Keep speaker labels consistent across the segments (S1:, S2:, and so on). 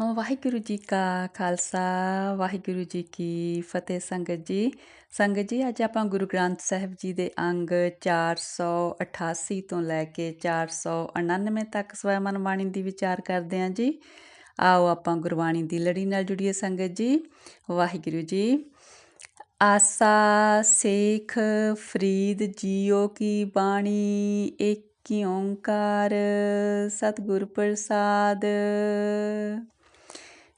S1: ਹਾਂ, ਵਾਹਿਗੁਰੂ ਜੀ ਕਾ ਖਾਲਸਾ, ਵਾਹਿਗੁਰੂ ਜੀ ਕੀ ਫਤਿਹ ਸੰਗਤ ਜੀ। ਸੰਗਤ ਜੀ, ਅੱਜ ਆਪਾਂ ਗੁਰੂ ਗ੍ਰੰਥ ਸਾਹਿਬ ਜੀ ਦੇ ਅੰਗ 488 ਤੋਂ ਲੈ ਕੇ 499 ਤੱਕ ਸਵੈ ਮਨਵਾਣੀ ਦੀ ਵਿਚਾਰ ਕਰਦੇ ਹਾਂ ਜੀ। ਆਓ ਆਪਾਂ ਗੁਰਬਾਣੀ ਦੀ ਲੜੀ ਨਾਲ ਜੁੜੀਏ ਸੰਗਤ ਜੀ। ਵਾਹਿਗੁਰੂ ਜੀ, ਆਸਾ ਸੇਖ ਫਰੀਦ ਜੀਓ ਕੀ ਬਾਣੀ ਇੱਕ ਓੰਕਾਰ ਸਤਿਗੁਰ ਪ੍ਰਸਾਦ।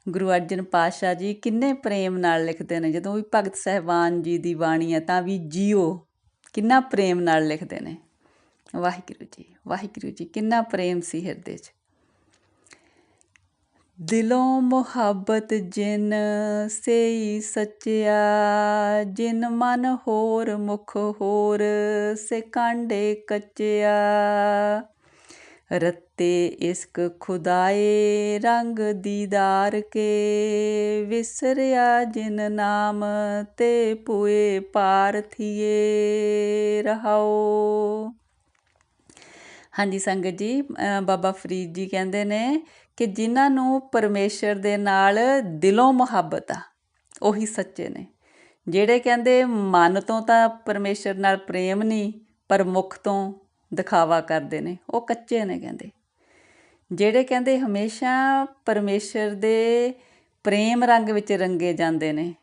S1: ਗੁਰੂ ਅਰਜਨ ਪਾਤਸ਼ਾਹ ਜੀ ਕਿੰਨੇ ਪ੍ਰੇਮ ਨਾਲ ਲਿਖਦੇ ਨੇ, ਜਦੋਂ ਵੀ ਭਗਤ ਸਹਿਬਾਨ ਜੀ ਦੀ ਬਾਣੀ ਹੈ ਤਾਂ ਵੀ ਜੀਓ, ਕਿੰਨਾ ਪ੍ਰੇਮ ਨਾਲ ਲਿਖਦੇ ਨੇ। ਵਾਹਿਗੁਰੂ ਜੀ ਵਾਹਿਗੁਰੂ ਜੀ, ਕਿੰਨਾ ਪ੍ਰੇਮ ਸੀ ਹਿਰਦੇ 'ਚ। ਦਿਲੋਂ ਮੁਹੱਬਤ ਜਿਨ ਸੇਈ ਸੱਚਿਆ, ਜਿਨ ਮਨ ਹੋਰ ਮੁਖ ਹੋਰ ਸੇ ਕਾਂਡੇ ਕੱਚਿਆ। ਰੱਤੇ ਇਸਕ ਖੁਦਾਏ ਰੰਗ ਦੀਦਾਰ ਕੇ ਵਿਸਰਿਆ ਜਿਨ ਨਾਮ ਤੇ ਪੁਏ ਪਾਰਥੀਏ ਰਹਾਓ। ਹਾਂਜੀ ਸੰਗਤ ਜੀ ਬਾਬਾ ਫਰੀਦ ਜੀ ਕਹਿੰਦੇ ਨੇ ਕਿ ਜਿਨ੍ਹਾਂ ਨੂੰ ਪਰਮੇਸ਼ਰ ਦੇ ਨਾਲ ਦਿਲੋਂ ਮੁਹੱਬਤ ਆ, ਉਹੀ ਸੱਚੇ ਨੇ। ਜਿਹੜੇ ਕਹਿੰਦੇ ਮਨ ਤੋਂ ਤਾਂ ਪਰਮੇਸ਼ਰ ਨਾਲ ਪ੍ਰੇਮ ਨਹੀਂ ਪਰ ਮੁਖ ਤੋਂ ਦਿਖਾਵਾ ਕਰਦੇ ਨੇ, ਉਹ ਕੱਚੇ ਨੇ ਕਹਿੰਦੇ। ਜਿਹੜੇ ਕਹਿੰਦੇ ਹਮੇਸ਼ਾ ਪਰਮੇਸ਼ਰ ਦੇ ਪ੍ਰੇਮ ਰੰਗ ਵਿੱਚ ਰੰਗੇ ਜਾਂਦੇ ਨੇ,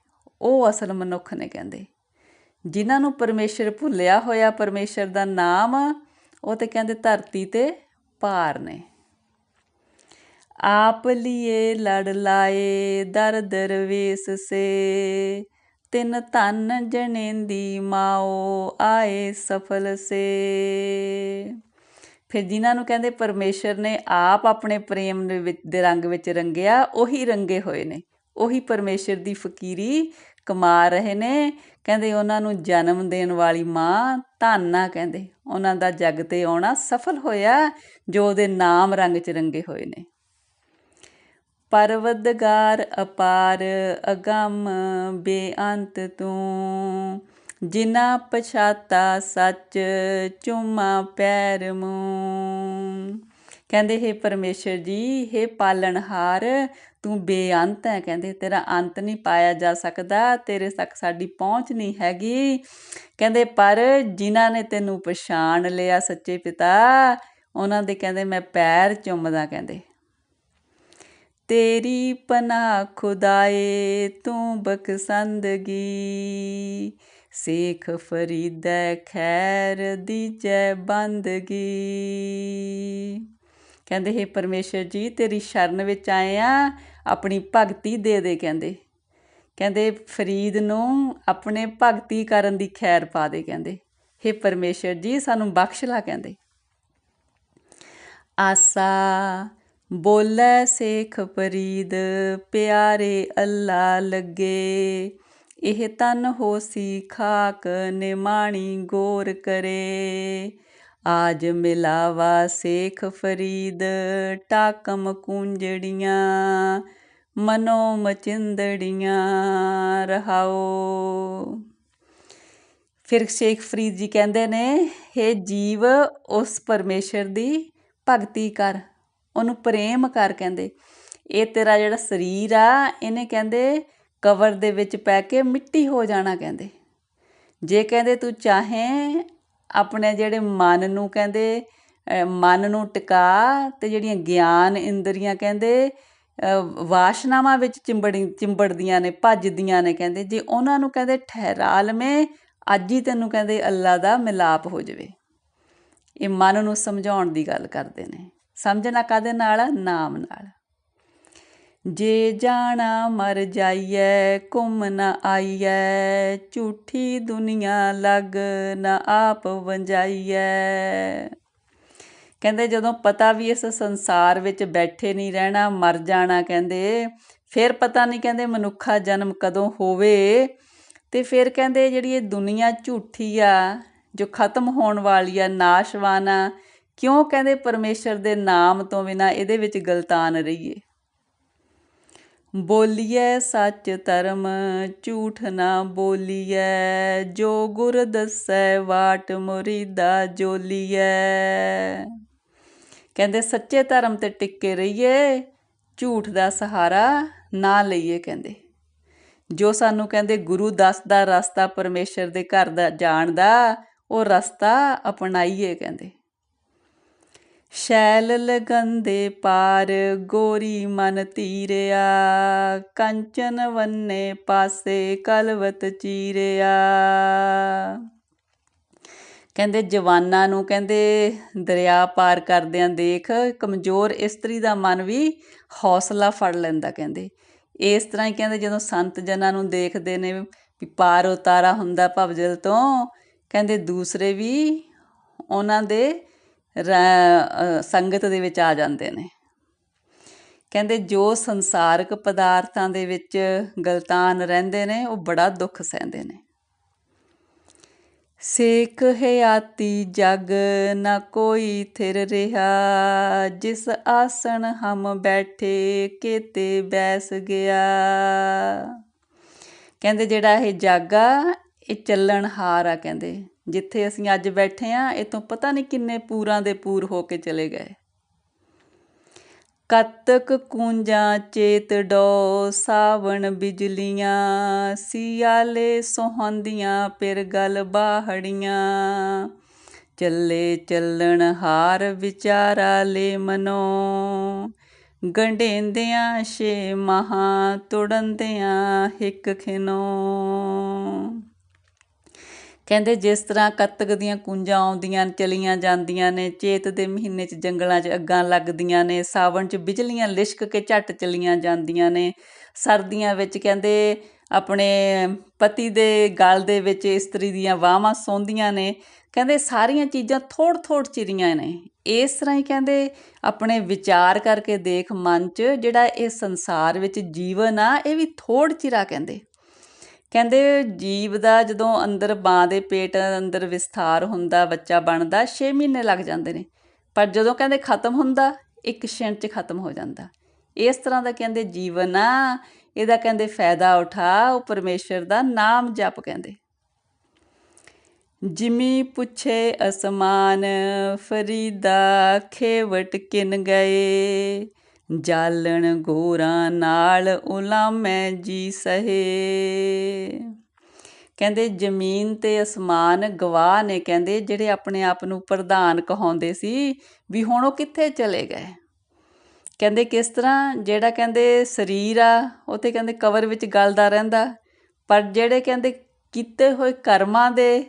S1: ਉਹ ਅਸਲ ਮਨੁੱਖ ਨੇ ਕਹਿੰਦੇ। ਜਿਨ੍ਹਾਂ ਨੂੰ ਪਰਮੇਸ਼ਰ ਭੁੱਲਿਆ ਹੋਇਆ ਪਰਮੇਸ਼ਰ ਦਾ ਨਾਮ, ਉਹ ਤੇ ਕਹਿੰਦੇ ਧਰਤੀ ਤੇ ਭਾਰ ਨੇ। ਆਪ ਲਿਏ ਲੜ ਲਾਏ, ਦਰ ਦਰਵੇਸ ਸੇ ਤਿੰਨ ਧਨ ਜਣੇਂਦੀ ਮਾਓ ਆਏ ਸਫਲ ਸੇ। ਫਿਰ ਜਿਨ੍ਹਾਂ ਨੂੰ ਕਹਿੰਦੇ ਪਰਮੇਸ਼ਰ ਨੇ ਆਪ ਆਪਣੇ ਪ੍ਰੇਮ ਦੇ ਵਿੱਚ ਦੇ ਰੰਗ ਵਿੱਚ ਰੰਗਿਆ, ਉਹੀ ਰੰਗੇ ਹੋਏ ਨੇ। ਉਹੀ ਪਰਮੇਸ਼ਰ ਦੀ ਫਕੀਰੀ ਕਮਾ ਰਹੇ ਨੇ। ਕਹਿੰਦੇ ਉਹਨਾਂ ਨੂੰ ਜਨਮ ਦੇਣ ਵਾਲੀ ਮਾਂ ਧਾਨਾ ਕਹਿੰਦੇ। ਉਹਨਾਂ ਦਾ ਜਗ ਤੇ ਆਉਣਾ ਸਫਲ ਹੋਇਆ, ਜੋ ਉਹਦੇ ਨਾਮ ਰੰਗ 'ਚ ਰੰਗੇ ਹੋਏ ਨੇ। ਪਰਵਦਗਾਰ ਅਪਾਰ ਅਗੰਮ ਬੇਅੰਤ ਤੂੰ ਜਿਨਾ ਪਛਾਤਾ ਸੱਚ ਚੁਮਾ ਪੈਰ ਮੂੰ। ਕਹਿੰਦੇ, ਹੈ ਪਰਮੇਸ਼ਰ ਜੀ, ਹੈ ਪਾਲਣਹਾਰ, ਤੂੰ ਬੇਅੰਤ ਹੈ। ਕਹਿੰਦੇ, ਤੇਰਾ ਅੰਤ ਨਹੀਂ ਪਾਇਆ ਜਾ ਸਕਦਾ, ਤੇਰੇ ਤੱਕ ਸਾਡੀ ਪਹੁੰਚ ਨਹੀਂ ਹੈਗੀ। ਕਹਿੰਦੇ, ਪਰ ਜਿਨ੍ਹਾਂ ਨੇ ਤੈਨੂੰ ਪਛਾਣ ਲਿਆ ਸੱਚੇ ਪਿਤਾ, ਉਹਨਾਂ ਦੇ ਕਹਿੰਦੇ, ਮੈਂ ਪੈਰ ਚੁੰਮਦਾ। ਕਹਿੰਦੇ ਤੇਰੀ ਪਨਾਹ ਖੁਦਾਏ ਤੂੰ ਬਖਸੰਦਗੀ। ਸੇਖ ਫਰੀਦੈ ਖੈਰ ਦੀਜੈ ਬੰਦਗੀ। ਕਹਿੰਦੇ, ਹੈ ਪਰਮੇਸ਼ਰ ਜੀ, ਤੇਰੀ ਸ਼ਰਨ ਵਿੱਚ ਆਏ ਆ, ਆਪਣੀ ਭਗਤੀ ਦੇ ਦੇ, ਕਹਿੰਦੇ। ਕਹਿੰਦੇ, ਫਰੀਦ ਨੂੰ ਆਪਣੇ ਭਗਤੀ ਕਰਨ ਦੀ ਖੈਰ ਪਾ ਦੇ, ਕਹਿੰਦੇ। ਹੈ ਪਰਮੇਸ਼ਰ ਜੀ, ਸਾਨੂੰ ਬਖਸ਼ ਲਾ, ਕਹਿੰਦੇ। ਆਸਾ ਬੋਲੇ ਸੇਖ ਫਰੀਦ, ਪਿਆਰੇ ਅੱਲਾ ਲੱਗੇ। ਇਹ ਤਨ ਹੋਸੀ ਖਾਕ ਨਿਮਾਣੀ ਗੋਰ ਕਰੇ। ਆਜ ਮਿਲਾਵਾ ਸੇਖ ਫਰੀਦ, ਟਾਕਮ ਕੁੰਜੜੀਆਂ, ਮਨੋ ਮਚਿੰਦੜੀਆਂ ਰਹਾਓ। ਫਿਰ ਸ਼ੇਖ ਫਰੀਦ ਜੀ ਕਹਿੰਦੇ ਨੇ हे ਜੀਵ, ਉਸ ਪਰਮੇਸ਼ਰ ਦੀ ਭਗਤੀ ਕਰ। ਉਹਨੂੰ ਪ੍ਰੇਮ ਕਰ ਕਹਿੰਦੇ। ਇਹ ਤੇਰਾ ਜਿਹੜਾ ਸਰੀਰ ਆ, ਇਹਨੇ ਕਹਿੰਦੇ ਕਵਰ ਦੇ ਵਿੱਚ ਪੈ ਕੇ ਮਿੱਟੀ ਹੋ ਜਾਣਾ ਕਹਿੰਦੇ। ਜੇ ਕਹਿੰਦੇ ਤੂੰ ਚਾਹੇ ਆਪਣੇ ਜਿਹੜੇ ਮਨ ਨੂੰ ਕਹਿੰਦੇ ਮਨ ਨੂੰ ਟਿਕਾ ਤੇ ਜਿਹੜੀਆਂ ਗਿਆਨ ਇੰਦਰੀਆਂ ਕਹਿੰਦੇ ਵਾਸ਼ਨਾਵਾਂ ਵਿੱਚ ਚਿੰਬੜੀ, ਚਿੰਬੜਦੀਆਂ ਨੇ, ਭੱਜਦੀਆਂ ਨੇ ਕਹਿੰਦੇ, ਜੇ ਉਹਨਾਂ ਨੂੰ ਕਹਿੰਦੇ ਠਹਿਰਾ ਲਵੇਂ, ਅੱਜ ਹੀ ਤੈਨੂੰ ਕਹਿੰਦੇ ਅੱਲਾ ਦਾ ਮਿਲਾਪ ਹੋ ਜਾਵੇ। ਇਹ ਮਨ ਨੂੰ ਸਮਝਾਉਣ ਦੀ ਗੱਲ ਕਰਦੇ ਨੇ। ਸਮਝਣਾ ਕਾਦੇ ਨਾਲ? ਨਾਮ ਨਾਲ। ਜੇ ਜਾਣਾ ਮਰ ਜਾਈਐ, ਘੁੰਮ ਨਾ ਆਈਐ, ਝੂਠੀ ਦੁਨੀਆ ਲਗ ਨਾ ਆਪ ਵੰਜਾਈਐ। ਕਹਿੰਦੇ ਜਦੋਂ ਪਤਾ ਵੀ ਇਸ ਸੰਸਾਰ ਵਿੱਚ ਬੈਠੇ ਨਹੀਂ ਰਹਿਣਾ, ਮਰ ਜਾਣਾ ਕਹਿੰਦੇ, ਫਿਰ ਪਤਾ ਨਹੀਂ ਕਹਿੰਦੇ ਮਨੁੱਖਾ ਜਨਮ ਕਦੋਂ ਹੋਵੇ। ਤੇ ਫਿਰ ਕਹਿੰਦੇ ਜਿਹੜੀ ਇਹ ਦੁਨੀਆ ਝੂਠੀ ਆ, ਜੋ ਖਤਮ ਹੋਣ ਵਾਲੀ ਆ, ਨਾਸ਼ਵਾਨ ਆ ਕਿਉਂ ਕਹਿੰਦੇ ਪਰਮੇਸ਼ਰ ਦੇ ਨਾਮ ਤੋਂ ਬਿਨਾ ਇਹਦੇ ਵਿੱਚ ਗਲਤਾਨ ਰਹੀਏ? ਬੋਲੀਐ ਸੱਚ ਧਰਮ, ਝੂਠ ਨਾ ਬੋਲੀਐ। ਜੋ ਗੁਰ ਦੱਸੈ, ਵਾਟ ਮੁਰੀਦਾ ਜੋਲੀਐ। ਕਹਿੰਦੇ ਸੱਚੇ ਧਰਮ ਤੇ ਟਿੱਕੇ ਰਹੀਏ, ਝੂਠ ਦਾ ਸਹਾਰਾ ਨਾ ਲਈਏ ਕਹਿੰਦੇ। ਜੋ ਸਾਨੂੰ ਕਹਿੰਦੇ ਗੁਰੂ ਦੱਸਦਾ ਰਸਤਾ ਪਰਮੇਸ਼ਰ ਦੇ ਘਰ ਦਾ ਜਾਣ ਦਾ, ਉਹ ਰਸਤਾ ਅਪਣਾਈਏ ਕਹਿੰਦੇ। ਸ਼ੈਲ ਲਗੰਦੇ ਪਾਰ ਗੋਰੀ ਮਨ ਤੀਰਿਆ, ਕੰਚਨ ਵੰਨੇ ਪਾਸੇ ਕਲਵਤ ਚੀਰਿਆ। ਕਹਿੰਦੇ ਜਵਾਨਾਂ ਨੂੰ ਕਹਿੰਦੇ ਦਰਿਆ ਪਾਰ ਕਰਦਿਆਂ ਦੇਖ, ਕਮਜ਼ੋਰ ਇਸਤਰੀ ਦਾ ਮਨ ਵੀ ਹੌਸਲਾ ਫੜ ਲੈਂਦਾ ਕਹਿੰਦੇ। ਇਸ ਤਰ੍ਹਾਂ ਹੀ ਕਹਿੰਦੇ ਜਦੋਂ ਸੰਤ ਜਨਾਂ ਨੂੰ ਦੇਖਦੇ ਨੇ ਵੀ ਪਾਰ ਉਤਾਰਾ ਹੁੰਦਾ ਭਵਜਲ ਤੋਂ, ਕਹਿੰਦੇ ਦੂਸਰੇ ਵੀ ਉਹਨਾਂ ਦੇ ਸੰਗਤ ਦੇ ਵਿੱਚ ਆ ਜਾਂਦੇ ਨੇ। ਕਹਿੰਦੇ ਜੋ ਸੰਸਾਰਕ ਪਦਾਰਥਾਂ ਦੇ ਵਿੱਚ ਗਲਤਾਨ ਰਹਿੰਦੇ ਨੇ, ਉਹ ਬੜਾ ਦੁੱਖ ਸਹਿੰਦੇ ਨੇ। ਸੇਖ ਹਿਆਤੀ ਜਗ ਨਾ ਕੋਈ ਥਿਰ ਰਿਹਾ। ਜਿਸ ਆਸਣ ਹਮ ਬੈਠੇ, ਕਿਤੇ ਬੈਸ ਗਿਆ। ਕਹਿੰਦੇ ਜਿਹੜਾ ਇਹ ਜਗ ਆ, ਇਹ ਚੱਲਣ ਹਾਰ ਆ ਕਹਿੰਦੇ। ਜਿੱਥੇ ਅਸੀਂ ਅੱਜ ਬੈਠੇ ਆ ਇਤੋਂ ਪਤਾ ਨਹੀਂ ਕਿੰਨੇ ਪੂਰਾਂ ਦੇ ਪੂਰ ਹੋ ਕੇ ਚਲੇ ਗਏ। ਕਤਕ ਕੂੰਜਾਂ, ਚੇਤ ਡੋ ਸਾਵਣ ਬਿਜਲੀਆਂ, ਸਿਆਲੇ ਸੋਹੰਦੀਆਂ ਪਿਰ ਗਲ ਬਾਹੜੀਆਂ। ਚੱਲੇ ਚੱਲਣ ਹਾਰ ਵਿਚਾਰਾ ਲੈ ਮਨੋ। ਗੰਢੇਂਦਿਆਂ ਛੇ ਮਹਾ, ਤੁੜੰਦਿਆਂ ਹਿੱਕ ਖਿਨੋ। ਕਹਿੰਦੇ ਜਿਸ ਤਰ੍ਹਾਂ ਕੱਤਕ ਦੀਆਂ ਕੁੰਜਾਂ ਆਉਂਦੀਆਂ ਚਲੀਆਂ ਜਾਂਦੀਆਂ ਨੇ, ਚੇਤ ਦੇ ਮਹੀਨੇ 'ਚ ਜੰਗਲਾਂ 'ਚ ਅੱਗਾਂ ਲੱਗਦੀਆਂ ਨੇ, ਸਾਵਣ 'ਚ ਬਿਜਲੀਆਂ ਲਿਸ਼ਕ ਕੇ ਝੱਟ ਚਲੀਆਂ ਜਾਂਦੀਆਂ ਨੇ। ਸਰਦੀਆਂ ਵਿੱਚ ਕਹਿੰਦੇ ਆਪਣੇ ਪਤੀ ਦੇ ਗਲ ਦੇ ਵਿੱਚ ਇਸਤਰੀ ਦੀਆਂ ਵਾਹਾਂ ਸੌਂਦੀਆਂ ਨੇ। ਕਹਿੰਦੇ ਸਾਰੀਆਂ ਚੀਜ਼ਾਂ ਥੋੜ ਥੋੜ ਚਿਰੀਆਂ ਨੇ। ਇਸ ਤਰ੍ਹਾਂ ਹੀ ਕਹਿੰਦੇ ਆਪਣੇ ਵਿਚਾਰ ਕਰਕੇ ਦੇਖ ਮਨ 'ਚ ਜਿਹੜਾ ਇਹ ਸੰਸਾਰ ਵਿੱਚ ਜੀਵਨ ਆ, ਇਹ ਵੀ ਥੋੜ ਚਿਰਾ ਕਹਿੰਦੇ। ਕਹਿੰਦੇ ਜੀਵ ਦਾ ਜਦੋਂ ਅੰਦਰ ਬਾਂ ਦੇ ਪੇਟ ਅੰਦਰ ਵਿਸਥਾਰ ਹੁੰਦਾ, ਬੱਚਾ ਬਣਦਾ 6 ਮਹੀਨੇ ਲੱਗ ਜਾਂਦੇ ਨੇ। ਪਰ ਜਦੋਂ ਕਹਿੰਦੇ ਖਤਮ ਹੁੰਦਾ, ਇੱਕ ਛਿਣ 'ਚ ਖਤਮ ਹੋ ਜਾਂਦਾ। ਇਸ ਤਰ੍ਹਾਂ ਦਾ ਕਹਿੰਦੇ ਜੀਵਨ ਆ। ਇਹਦਾ ਕਹਿੰਦੇ ਫਾਇਦਾ ਉਠਾ ਉਹ ਪਰਮੇਸ਼ਰ ਦਾ ਨਾਮ ਜਪ ਕਹਿੰਦੇ। ਜਿਮੀ ਪੁੱਛੇ ਅਸਮਾਨ, ਫਰੀਦਾ ਖੇਵਟ ਕਿਨ ਗਏ। ਜਾਲਣ ਗੋਰਾਂ ਨਾਲ ਉਲਾਮੈ ਜੀ ਸਹੇ। ਕਹਿੰਦੇ ਜ਼ਮੀਨ ਤੇ ਅਸਮਾਨ ਗਵਾਹ ਨੇ, ਕਹਿੰਦੇ ਜਿਹੜੇ ਆਪਣੇ ਆਪ ਨੂੰ ਪ੍ਰਧਾਨ ਕਹਾਉਂਦੇ ਸੀ, ਵੀ ਹੁਣ ਉਹ ਕਿੱਥੇ ਚਲੇ ਗਏ? ਕਹਿੰਦੇ ਕਿਸ ਤਰ੍ਹਾਂ? ਜਿਹੜਾ ਕਹਿੰਦੇ ਸਰੀਰ ਆ ਉਹ ਤੇ ਕਹਿੰਦੇ ਕਵਰ ਵਿੱਚ ਗਲਦਾ ਰਹਿੰਦਾ। ਪਰ ਜਿਹੜੇ ਕਹਿੰਦੇ ਕੀਤੇ ਹੋਏ ਕਰਮਾਂ ਦੇ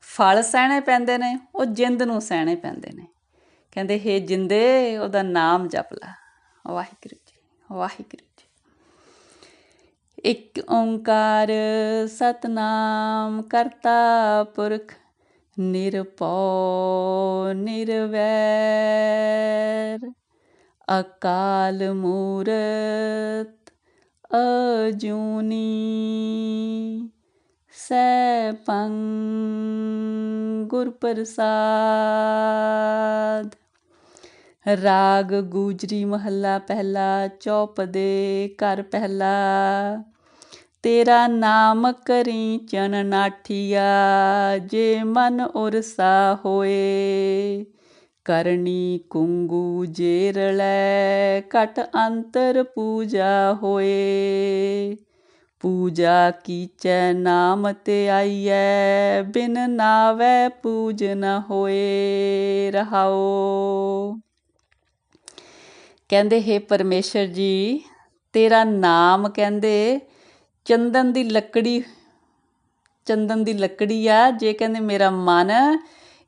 S1: ਫਲ ਸਹਿਣੇ ਪੈਂਦੇ ਨੇ, ਉਹ ਜਿੰਦ ਨੂੰ ਸਹਿਣੇ ਪੈਂਦੇ ਨੇ। ਕਹਿੰਦੇ ਹੇ ਜਿੰਦੇ, ਉਹਦਾ ਨਾਮ ਜਪ ਲੈ। ਵਾਹਿਗੁਰੂ ਜੀ ਵਾਹਿਗੁਰੂ ਜੀ। ਇੱਕ ਓੰਕਾਰ ਸਤਨਾਮ ਕਰਤਾ ਪੁਰਖ ਨਿਰਪਉ ਨਿਰਵੈਰ। ਅਕਾਲ ਮੂਰਤ ਅਜੂਨੀ ਸੈਪੰ ਗੁਰ ਪ੍ਰਸਾਦ ਰਾਗ ਗੂਜਰੀ ਮਹੱਲਾ ਪਹਿਲਾ ਚੌਪਦੇ ਘਰ ਪਹਿਲਾ। ਤੇਰਾ ਨਾਮ ਕਰੀ ਚਨ ਨਾਠੀਆ, ਜੇ ਮਨ ਉਰਸਾ ਹੋਏ। ਕਰਨੀ ਕੁੰਗੂ ਜੇਰਲੇ ਕਟ ਅੰਤਰ ਪੂਜਾ ਹੋਏ। ਪੂਜਾ ਕੀਚੈ ਨਾਮ ਤੇ ਆਈਐ, ਬਿਨ ਨਾਵੇ ਪੂਜ ਨ ਹੋਏ। ਰਹਾਓ। ਕਹਿੰਦੇ, ਹੇ ਪਰਮੇਸ਼ਰ ਜੀ, ਤੇਰਾ ਨਾਮ ਕਹਿੰਦੇ, ਚੰਦਨ ਦੀ ਲੱਕੜੀ, ਚੰਦਨ ਦੀ ਲੱਕੜੀ ਆ। ਜੇ ਕਹਿੰਦੇ, ਮੇਰਾ ਮਨ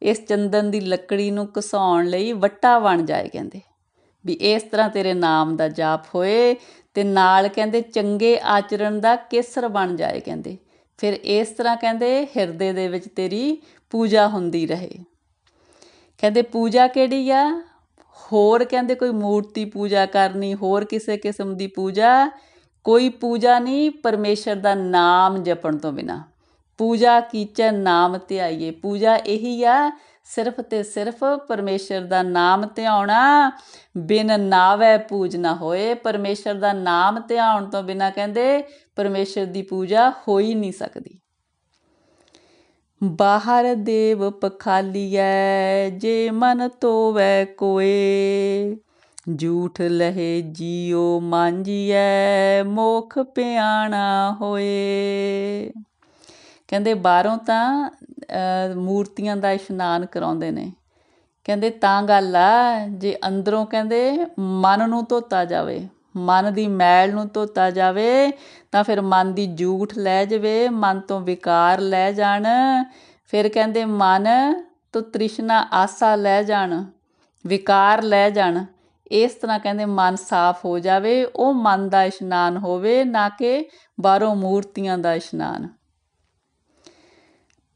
S1: ਇਸ ਚੰਦਨ ਦੀ ਲੱਕੜੀ ਨੂੰ ਘਸਾਉਣ ਲਈ ਵੱਟਾ ਬਣ ਜਾਏ ਕਹਿੰਦੇ, ਵੀ ਇਸ ਤਰ੍ਹਾਂ ਤੇਰੇ ਨਾਮ ਦਾ ਜਾਪ ਹੋਏ ਤੇ ਨਾਲ ਕਹਿੰਦੇ, ਚੰਗੇ ਆਚਰਣ ਦਾ ਕੇਸਰ ਬਣ ਜਾਏ ਕਹਿੰਦੇ। ਫਿਰ ਇਸ ਤਰ੍ਹਾਂ ਕਹਿੰਦੇ, ਹਿਰਦੇ ਦੇ ਵਿੱਚ ਤੇਰੀ ਪੂਜਾ ਹੁੰਦੀ ਰਹੇ। ਕਹਿੰਦੇ, ਪੂਜਾ ਕਿਹੜੀ ਆ? ਹੋਰ ਕਹਿੰਦੇ ਕੋਈ ਮੂਰਤੀ ਪੂਜਾ ਕਰਨੀ, ਹੋਰ ਕਿਸੇ ਕਿਸਮ ਦੀ ਪੂਜਾ? ਕੋਈ ਪੂਜਾ ਨਹੀਂ, ਪਰਮੇਸ਼ਰ ਦਾ ਨਾਮ ਜਪਣ ਤੋਂ ਬਿਨਾ। ਪੂਜਾ ਕੀਚੈ ਨਾਮ ਧਿਆਈਏ। ਪੂਜਾ ਇਹੀ ਆ, ਸਿਰਫ ਤੇ ਸਿਰਫ ਪਰਮੇਸ਼ਰ ਦਾ ਨਾਮ ਧਿਆਉਣਾ। ਬਿਨ ਨਾਵੇ ਪੂਜ ਨਾ ਹੋਏ। ਪਰਮੇਸ਼ਰ ਦਾ ਨਾਮ ਧਿਆਉਣ ਤੋਂ ਬਿਨਾ ਕਹਿੰਦੇ ਪਰਮੇਸ਼ਰ ਦੀ ਪੂਜਾ ਹੋ ਹੀ ਨਹੀਂ ਸਕਦੀ। ਬਾਹਰ ਦੇਵ ਪਖਾਲੀਐ, ਜੇ ਮਨ ਤੋਵੈ ਕੋਏ। ਝੂਠ ਲਹੇ ਜੀਉ ਮਾਂਜੀਐ, ਮੋਖ ਪਿਆਣਾ ਹੋਏ। ਕਹਿੰਦੇ ਬਾਹਰੋਂ ਤਾਂ ਮੂਰਤੀਆਂ ਦਾ ਇਸ਼ਨਾਨ ਕਰਾਉਂਦੇ ਨੇ। ਕਹਿੰਦੇ ਤਾਂ ਗੱਲ ਆ, ਜੇ ਅੰਦਰੋਂ ਕਹਿੰਦੇ ਮਨ ਨੂੰ ਧੋਤਾ ਜਾਵੇ। ਮਨ ਦੀ ਮੈਲ ਨੂੰ ਧੋਤਾ ਜਾਵੇ, ਤਾਂ ਫਿਰ ਮਨ ਦੀ ਜੂਠ ਲੈ ਜਾਵੇ, ਮਨ ਤੋਂ ਵਿਕਾਰ ਲੈ ਜਾਣ। ਫਿਰ ਕਹਿੰਦੇ, ਮਨ ਤੋਂ ਤ੍ਰਿਸ਼ਨਾ ਆਸਾ ਲੈ ਜਾਣ, ਵਿਕਾਰ ਲੈ ਜਾਣ। ਇਸ ਤਰ੍ਹਾਂ ਕਹਿੰਦੇ, ਮਨ ਸਾਫ਼ ਹੋ ਜਾਵੇ, ਉਹ ਮਨ ਦਾ ਇਸ਼ਨਾਨ ਹੋਵੇ, ਨਾ ਕਿ ਬਾਹਰੋਂ ਮੂਰਤੀਆਂ ਦਾ ਇਸ਼ਨਾਨ।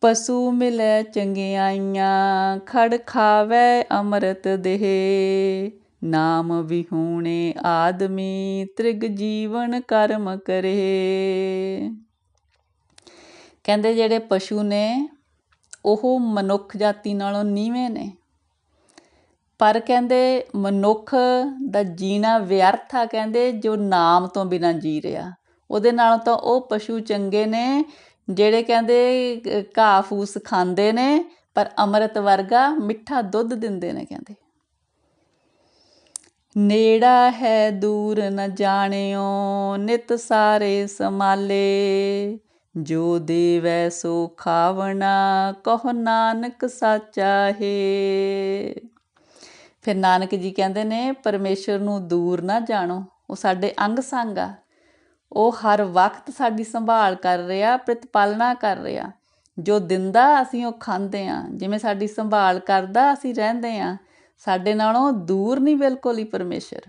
S1: ਪਸ਼ੂ ਮਿਲੈ ਚੰਗਿਆਈਆਂ, ਖੜ ਖਾਵੈ ਅੰਮ੍ਰਿਤ ਦੇਹ। ਨਾਮ ਵਿਹੂਣੇ ਆਦਮੀ ਤ੍ਰਿਗ ਜੀਵਨ ਕਰਮ ਕਰੇ। ਕਹਿੰਦੇ ਜਿਹੜੇ ਪਸ਼ੂ ਨੇ, ਉਹ ਮਨੁੱਖ ਜਾਤੀ ਨਾਲੋਂ ਨੀਵੇਂ ਨੇ। ਪਰ ਕਹਿੰਦੇ ਮਨੁੱਖ ਦਾ ਜੀਣਾ ਵਿਅਰਥ ਆ, ਕਹਿੰਦੇ ਜੋ ਨਾਮ ਤੋਂ ਬਿਨਾਂ ਜੀ ਰਿਹਾ। ਉਹਦੇ ਨਾਲੋਂ ਤਾਂ ਉਹ ਪਸ਼ੂ ਚੰਗੇ ਨੇ, ਜਿਹੜੇ ਕਹਿੰਦੇ ਘਾਹ ਫੂਸ ਖਾਂਦੇ ਨੇ, ਪਰ ਅੰਮ੍ਰਿਤ ਵਰਗਾ ਮਿੱਠਾ ਦੁੱਧ ਦਿੰਦੇ ਨੇ, ਕਹਿੰਦੇ। ਨੇੜਾ ਹੈ ਦੂਰ ਨ ਜਾਣਿਓ, ਨਿਤ ਸਾਰੇ ਸਮਾਲੇ ਜੋ ਦੇਵੈ ਸੋ ਖਾਵਣਾ, ਕਹੋ ਨਾਨਕ ਸਾਚਾ ਹੈ। ਫਿਰ ਨਾਨਕ ਜੀ ਕਹਿੰਦੇ ਨੇ, ਪਰਮੇਸ਼ਰ ਨੂੰ ਦੂਰ ਨਾ ਜਾਣੋ, ਉਹ ਸਾਡੇ ਅੰਗ ਸੰਗ ਆ। ਉਹ ਹਰ ਵਕਤ ਸਾਡੀ ਸੰਭਾਲ ਕਰ ਰਿਹਾ ਪ੍ਰਤਪਾਲਨਾ ਕਰ ਰਿਹਾ। ਜੋ ਦਿੰਦਾ, ਅਸੀਂ ਉਹ ਖਾਂਦੇ ਆ ਜਿਵੇਂ ਸਾਡੀ ਸੰਭਾਲ ਕਰਦਾ, ਅਸੀਂ ਰਹਿੰਦੇ ਆ ਸਾਡੇ ਨਾਲੋਂ ਦੂਰ ਨਹੀਂ ਬਿਲਕੁਲ ਹੀ ਪਰਮੇਸ਼ਰ।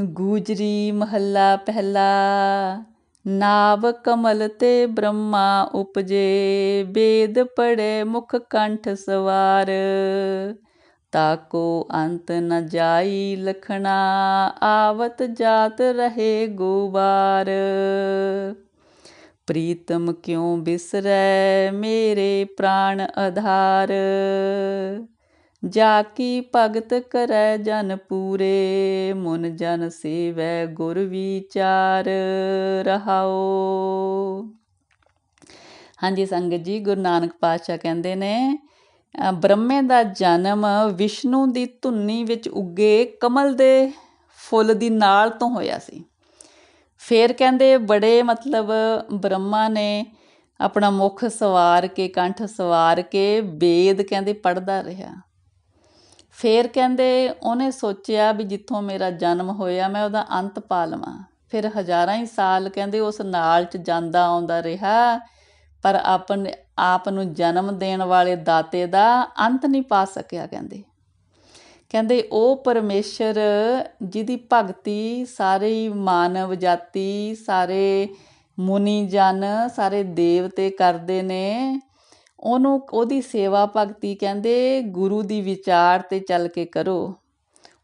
S1: ਗੂਜਰੀ ਮਹੱਲਾ ਪਹਿਲਾ, ਨਾਵ ਕਮਲ ਤੇ ਬ੍ਰਹਮਾ ਉਪਜੇ ਵੇਦ ਪੜੇ ਮੁਖ ਕੰਠ ਸਵਾਰ। ਤਾਕੋ ਅੰਤ ਨ ਜਾਈ ਲਖਣਾ, ਆਵਤ ਜਾਤ ਰਹੇ ਗੋਬਾਰ ਪ੍ਰੀਤਮ ਕਿਉ ਬਿਸਰੈ ਮੇਰੇ ਪ੍ਰਾਣ ਆਧਾਰ? ਜਾ ਕੀ ਭਗਤ ਕਰੈ ਜਨ ਪੂਰੇ, ਮਨ ਜਨ ਸੇਵੈ ਗੁਰ ਵਿਚਾਰ ਰਹਾਓ ਹਾਂਜੀ, ਸੰਗਤ ਜੀ, ਗੁਰੂ ਨਾਨਕ ਪਾਤਸ਼ਾਹ ਕਹਿੰਦੇ ਨੇ ਬ੍ਰਹਮੇ ਦਾ ਜਨਮ ਵਿਸ਼ਨੂੰ ਦੀ ਧੁੰਨੀ ਵਿੱਚ ਉੱਗੇ ਕਮਲ ਦੇ ਫੁੱਲ ਦੀ ਨਾਲ ਤੋਂ ਹੋਇਆ ਸੀ। ਫੇਰ ਕਹਿੰਦੇ, ਬੜੇ ਮਤਲਬ ਬ੍ਰਹਮਾ ਨੇ ਆਪਣਾ ਮੁਖ ਸਵਾਰ ਕੇ, ਕੰਠ ਸਵਾਰ ਕੇ ਵੇਦ ਕਹਿੰਦੇ ਪੜਦਾ ਰਿਹਾ। ਫਿਰ ਕਹਿੰਦੇ, ਉਹਨੇ ਸੋਚਿਆ ਵੀ ਜਿੱਥੋਂ ਮੇਰਾ ਜਨਮ ਹੋਇਆ, ਮੈਂ ਉਹਦਾ ਅੰਤ ਪਾ ਲਵਾਂ। ਫਿਰ ਹਜ਼ਾਰਾਂ ਹੀ ਸਾਲ ਕਹਿੰਦੇ ਉਸ ਨਾਲ ਚ ਜਾਂਦਾ ਆਉਂਦਾ ਰਿਹਾ, ਪਰ ਆਪਨ, ਆਪ ਨੂੰ ਜਨਮ ਦੇਣ ਵਾਲੇ ਦਾਤੇ ਦਾ ਅੰਤ ਨਹੀਂ ਪਾ ਸਕਿਆ ਕਹਿੰਦੇ। ਕਹਿੰਦੇ, ਉਹ ਪਰਮੇਸ਼ਰ ਜਿਹਦੀ ਭਗਤੀ ਸਾਰੇ ਮਾਨਵ ਜਾਤੀ, ਸਾਰੇ ਮੁਨੀ ਜਨ, ਸਾਰੇ ਦੇਵਤੇ ਕਰਦੇ ਨੇ ਉਹਨੂੰ ਉਹਦੀ ਸੇਵਾ ਭਗਤੀ ਕਹਿੰਦੇ ਗੁਰੂ ਦੀ ਵਿਚਾਰ ਤੇ ਚੱਲ ਕੇ ਕਰੋ।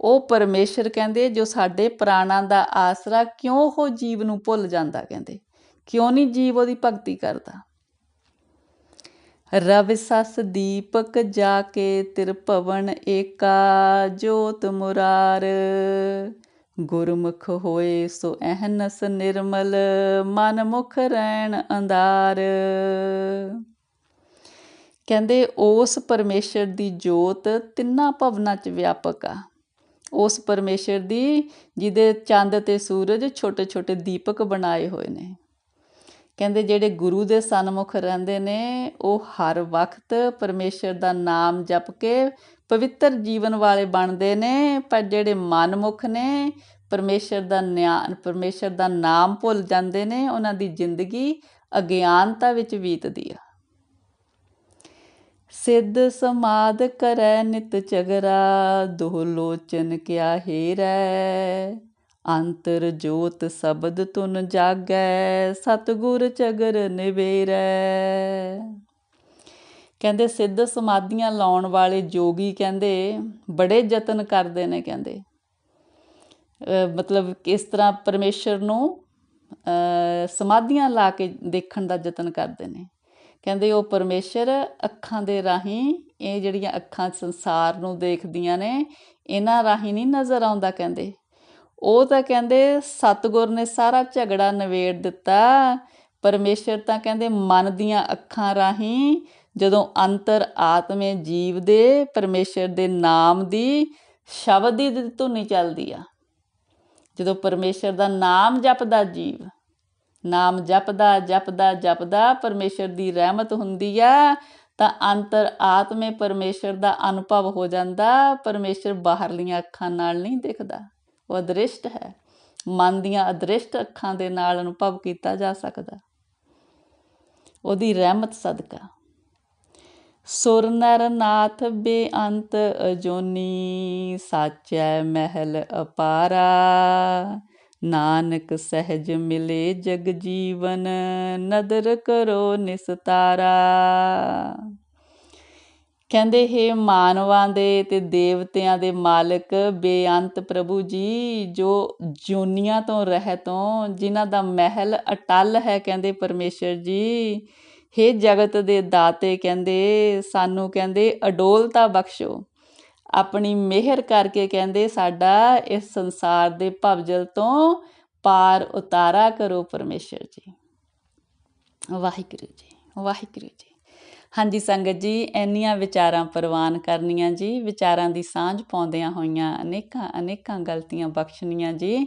S1: ਉਹ ਪਰਮੇਸ਼ਰ ਕਹਿੰਦੇ, ਜੋ ਸਾਡੇ ਪ੍ਰਾਣਾਂ ਦਾ ਆਸਰਾ ਕਿਉਂ ਉਹ ਜੀਵ ਨੂੰ ਭੁੱਲ ਜਾਂਦਾ ਕਹਿੰਦੇ? ਕਿਉਂ ਨਹੀਂ ਜੀਵ ਉਹਦੀ ਭਗਤੀ ਕਰਦਾ? ਰਵਿ ਸਸ ਦੀਪਕ ਜਾ ਕੇ ਤਿਰਭਵਨ ਏਕਾ, ਜੋਤ ਮੁਰਾਰ। ਗੁਰਮੁਖ ਹੋਏ ਸੋ ਅਹਨਸ ਨਿਰਮਲ, ਮਨ ਮੁਖ ਰਹਿਣ ਅੰਦਾਰ ਕਹਿੰਦੇ ਉਸ ਪਰਮੇਸ਼ਰ ਦੀ ਜੋਤ ਤਿੰਨਾਂ ਭਵਨਾਂ 'ਚ ਵਿਆਪਕ ਆ। ਉਸ ਪਰਮੇਸ਼ਰ ਦੀ, ਜਿਹਦੇ ਚੰਦ ਤੇ ਸੂਰਜ ਛੋਟੇ ਛੋਟੇ ਦੀਪਕ ਬਣਾਏ ਹੋਏ ਨੇ। ਕਹਿੰਦੇ ਜਿਹੜੇ ਗੁਰੂ ਦੇ ਸਨਮੁਖ ਰਹਿੰਦੇ ਨੇ, ਉਹ ਹਰ ਵਕਤ ਪਰਮੇਸ਼ਰ ਦਾ ਨਾਮ ਜਪ ਕੇ ਪਵਿੱਤਰ ਜੀਵਨ ਵਾਲੇ ਬਣਦੇ ਨੇ, ਪਰ ਜਿਹੜੇ ਮਨਮੁਖ ਨੇ, ਪਰਮੇਸ਼ਰ ਦਾ ਨਿਆਨ ਪਰਮੇਸ਼ਰ ਦਾ ਨਾਮ ਭੁੱਲ ਜਾਂਦੇ ਨੇ, ਉਹਨਾਂ ਦੀ ਜ਼ਿੰਦਗੀ ਅਗਿਆਨਤਾ ਵਿੱਚ ਬੀਤਦੀ ਆ। ਸਿੱਧ ਸਮਾਦ ਕਰੈ ਨਿਤ ਚਗਰਾ ਦੋਹ ਲੋਚਨ ਕਿਆ ਹੀਰੈ? ਅੰਤਰ ਜੋਤ ਸ਼ਬਦ ਤੁਨ ਜਾਗੈ, ਸਤਗੁਰ ਚਗਰ ਨਿਵੇਰੈ। ਕਹਿੰਦੇ ਸਿੱਧ ਸਮਾਧੀਆਂ ਲਾਉਣ ਵਾਲੇ ਜੋਗੀ ਕਹਿੰਦੇ ਬੜੇ ਯਤਨ ਕਰਦੇ ਨੇ ਕਹਿੰਦੇ। ਮਤਲਬ ਕਿਸ ਤਰ੍ਹਾਂ ਪਰਮੇਸ਼ਰ ਨੂੰ ਸਮਾਧੀਆਂ ਲਾ ਕੇ ਦੇਖਣ ਦਾ ਯਤਨ ਕਰਦੇ ਨੇ। ਕਹਿੰਦੇ ਉਹ ਪਰਮੇਸ਼ਰ ਅੱਖਾਂ ਦੇ ਰਾਹੀਂ, ਇਹ ਜਿਹੜੀਆਂ ਅੱਖਾਂ ਸੰਸਾਰ ਨੂੰ ਦੇਖਦੀਆਂ ਨੇ, ਇਹਨਾਂ ਰਾਹੀਂ ਨਹੀਂ ਨਜ਼ਰ ਆਉਂਦਾ ਕਹਿੰਦੇ। ਉਹ ਤਾਂ ਕਹਿੰਦੇ ਸਤਗੁਰ ਨੇ ਸਾਰਾ ਝਗੜਾ ਨਵੇੜ ਦਿੱਤਾ। ਪਰਮੇਸ਼ਰ ਤਾਂ ਕਹਿੰਦੇ ਮਨ ਦੀਆਂ ਅੱਖਾਂ ਰਾਹੀਂ, ਜਦੋਂ ਅੰਤਰ ਆਤਮੇ ਜੀਵ ਦੇ, ਪਰਮੇਸ਼ਰ ਦੇ ਨਾਮ ਦੀ ਸ਼ਬਦ ਦੀ ਧੁਨੀ ਚੱਲਦੀ ਆ। ਜਦੋਂ ਪਰਮੇਸ਼ਰ ਦਾ ਨਾਮ ਜਪਦਾ ਜੀਵ ਨਾਮ ਜਪਦਾ ਜਪਦਾ ਜਪਦਾ, ਪਰਮੇਸ਼ਰ ਦੀ ਰਹਿਮਤ ਹੁੰਦੀ ਆ, ਤਾਂ ਅੰਤਰ ਆਤਮੇ ਪਰਮੇਸ਼ਰ ਦਾ ਅਨੁਭਵ ਹੋ ਜਾਂਦਾ, ਪਰਮੇਸ਼ਰ ਬਾਹਰਲੀਆਂ ਅੱਖਾਂ ਨਾਲ ਨਹੀਂ ਦਿਖਦਾ। ਉਹ ਅਦ੍ਰਿਸ਼ਟ ਹੈ। ਮਨ ਦੀਆਂ ਅਦ੍ਰਿਸ਼ਟ ਅੱਖਾਂ ਦੇ ਨਾਲ ਅਨੁਭਵ ਕੀਤਾ ਜਾ ਸਕਦਾ। ਉਹਦੀ ਰਹਿਮਤ ਸਦਕਾ। ਸੁਰ ਨਰ ਨਾਥ ਬੇਅੰਤ ਅਜੋਨੀ, ਸਾਚੈ ਮਹਿਲ ਅਪਾਰਾ। ਨਾਨਕ ਸਹਿਜ ਮਿਲੇ ਜਗ ਜੀਵਨ, ਨਦਰ ਕਰੋ ਨਿਸਤਾਰਾ ਕਹਿੰਦੇ, ਹੈ ਮਾਨਵਾਂ ਦੇ ਤੇ ਦੇਵਤਿਆਂ ਦੇ ਮਾਲਕ, ਬੇਅੰਤ ਪ੍ਰਭੂ ਜੀ, ਜੋ ਜੋਨੀਆਂ ਤੋਂ ਰਹਿਤੋਂ ਜਿਨ੍ਹਾਂ ਦਾ ਮਹਿਲ ਅਟਲ ਹੈ, ਕਹਿੰਦੇ ਪਰਮੇਸ਼ਰ ਜੀ। ਹੇ ਜਗਤ ਦੇ ਦਾਤੇ, ਕਹਿੰਦੇ, ਸਾਨੂੰ ਕਹਿੰਦੇ, ਅਡੋਲਤਾ ਬਖਸ਼ੋ। ਆਪਣੀ ਮਿਹਰ ਕਰਕੇ ਕਹਿੰਦੇ, ਸਾਡਾ ਇਸ ਸੰਸਾਰ ਦੇ ਭਵਜਲ ਤੋਂ ਪਾਰ ਉਤਾਰਾ ਕਰੋ ਪਰਮੇਸ਼ਰ ਜੀ। ਵਾਹਿਗੁਰੂ ਜੀ ਵਾਹਿਗੁਰੂ ਜੀ। ਹਾਂਜੀ ਸੰਗਤ ਜੀ, ਇੰਨੀਆਂ ਵਿਚਾਰਾਂ ਪ੍ਰਵਾਨ ਕਰਨੀਆਂ ਜੀ, ਵਿਚਾਰਾਂ ਦੀ ਸਾਂਝ ਪਾਉਂਦਿਆਂ ਹੋਈਆਂ ਅਨੇਕਾਂ ਅਨੇਕਾਂ ਗਲਤੀਆਂ ਬਖਸ਼ਣੀਆਂ ਜੀ।